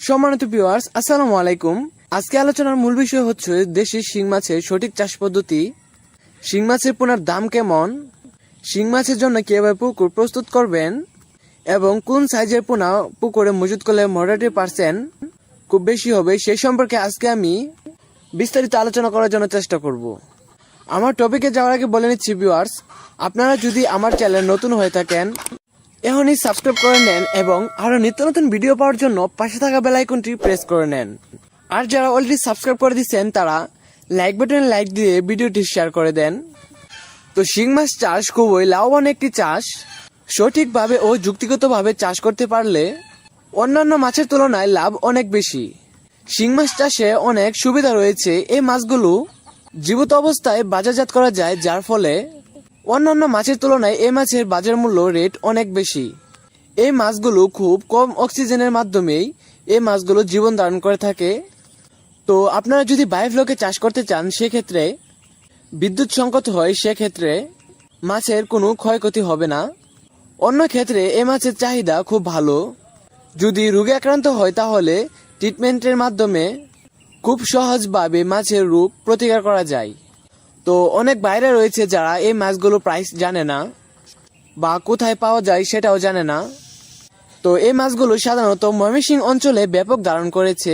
সম্মানিত ভিউয়ার্স আসসালামু আলাইকুম। আজকে আলোচনার মূল বিষয় হচ্ছে দেশি শিং মাছের সঠিক চাষ পদ্ধতি। শিং মাছের পোনার দাম কেমন? শিং মাছের জন্য কীভাবে পুকুর প্রস্তুত করবেন? এবং কোন সাইজের পোনা পুকুরে মজুত করলে মর্টালিটি পার্সেন্ট খুব বেশি হবে সেই সম্পর্কে আজকে আমি বিস্তারিত আলোচনা করার জন্য চেষ্টা করব। আমার টপিকে যাওয়ার আগে বলে নিচ্ছি ভিউয়ার্স আপনারা যদি আমার চ্যানেল নতুন হয়ে থাকেন এখনই সাবস্ক্রাইব করে নেন এবং আরও নিত্য নতুন ভিডিও পাওয়ার জন্য পাশে থাকা বেল আইকনটি প্রেস করে নেন। আর যারা অলরেডি সাবস্ক্রাইব করে দিচ্ছেন তারা লাইক বাটনে লাইক দিয়ে ভিডিওটি শেয়ার করে দেন। তো শিং মাছ চাষ খুবই লাভবান একটি চাষ। সঠিকভাবে ও যুক্তিগতভাবে চাষ করতে পারলে অন্যান্য মাছের তুলনায় লাভ অনেক বেশি। শিং মাছ চাষে অনেক সুবিধা রয়েছে। এই মাছগুলো জীবিত অবস্থায় বাজারজাত করা যায়, যার ফলে অন্যান্য মাছের তুলনায় এই মাছের বাজার মূল্য রেট অনেক বেশি। এই মাছগুলো খুব কম অক্সিজেনের মাধ্যমেই এই মাছগুলো জীবন ধারণ করে থাকে। তো আপনারা যদি বায়োফ্লোকে চাষ করতে চান, সেক্ষেত্রে বিদ্যুৎ সংকট হয়, সেক্ষেত্রে মাছের কোনো ক্ষয়ক্ষতি হবে না। অন্য ক্ষেত্রে এ মাছের চাহিদা খুব ভালো। যদি রোগে আক্রান্ত হয়, তাহলে ট্রিটমেন্টের মাধ্যমে খুব সহজভাবে মাছের রোগ প্রতিকার করা যায়। তো অনেক বাইরে রয়েছে যারা এই মাছগুলো প্রাইস জানে না বা কোথায় পাওয়া যায় সেটাও জানে না। তো এই মাছগুলো সাধারণত ময়মনসিংহ অঞ্চলে ব্যাপক ধারণ করেছে।